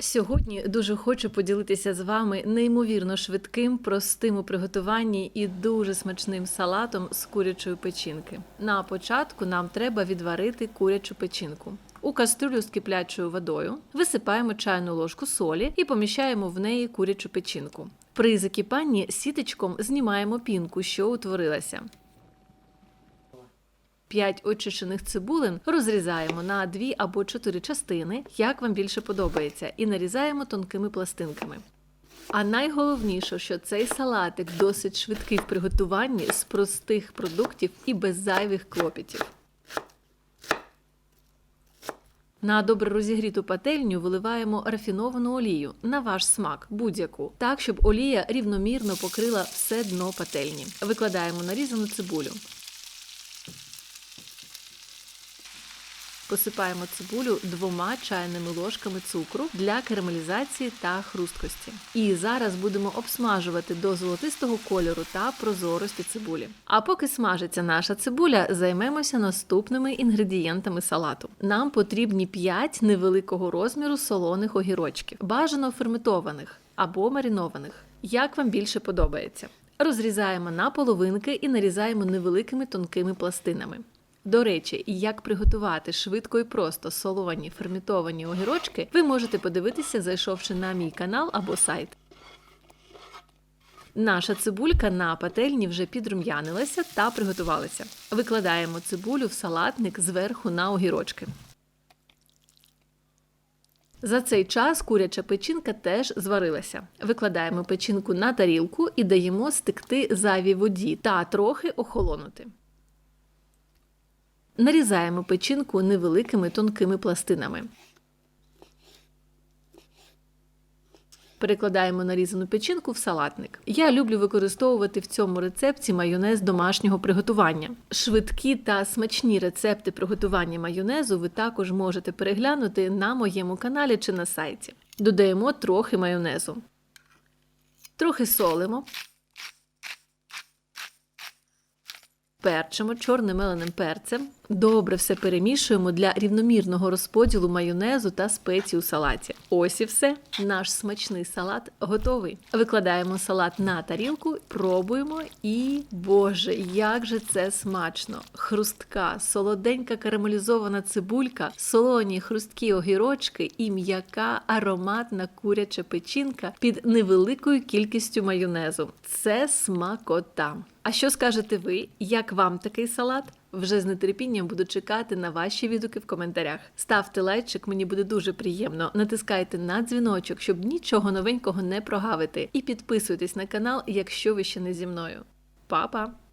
Сьогодні дуже хочу поділитися з вами неймовірно швидким, простим у приготуванні і дуже смачним салатом з курячої печінки. На початку нам треба відварити курячу печінку. У кастрюлю з киплячою водою висипаємо чайну ложку солі і поміщаємо в неї курячу печінку. При закипанні сіточком знімаємо пінку, що утворилася. 5 очищених цибулин розрізаємо на 2 або 4 частини, як вам більше подобається, і нарізаємо тонкими пластинками. А найголовніше, що цей салатик досить швидкий в приготуванні з простих продуктів і без зайвих клопітів. На добре розігріту пательню виливаємо рафіновану олію на ваш смак, будь-яку, так, щоб олія рівномірно покрила все дно пательні. Викладаємо нарізану цибулю. Посипаємо цибулю двома чайними ложками цукру для карамелізації та хрусткості. І зараз будемо обсмажувати до золотистого кольору та прозорості цибулі. А поки смажиться наша цибуля, займемося наступними інгредієнтами салату. Нам потрібні 5 невеликого розміру солоних огірочків, бажано ферментованих або маринованих, як вам більше подобається. Розрізаємо на половинки і нарізаємо невеликими тонкими пластинами. До речі, як приготувати швидко і просто солоні ферментовані огірочки, ви можете подивитися, зайшовши на мій канал або сайт. Наша цибулька на пательні вже підрум'янилася та приготувалася. Викладаємо цибулю в салатник зверху на огірочки. За цей час куряча печінка теж зварилася. Викладаємо печінку на тарілку і даємо стекти зайвій воді та трохи охолонути. Нарізаємо печінку невеликими тонкими пластинами. Перекладаємо нарізану печінку в салатник. Я люблю використовувати в цьому рецепті майонез домашнього приготування. Швидкі та смачні рецепти приготування майонезу ви також можете переглянути на моєму каналі чи на сайті. Додаємо трохи майонезу. Трохи солимо. Перчимо чорним меленим перцем. Добре все перемішуємо для рівномірного розподілу майонезу та спецій у салаті. Ось і все. Наш смачний салат готовий. Викладаємо салат на тарілку, пробуємо і, боже, як же це смачно! Хрустка, солоденька карамелізована цибулька, солоні хрусткі огірочки і м'яка ароматна куряча печінка під невеликою кількістю майонезу. Це смакота. А що скажете ви? Як вам такий салат? Вже з нетерпінням буду чекати на ваші відгуки в коментарях. Ставте лайчик, мені буде дуже приємно. Натискайте на дзвіночок, щоб нічого новенького не прогавити. І підписуйтесь на канал, якщо ви ще не зі мною. Па-па!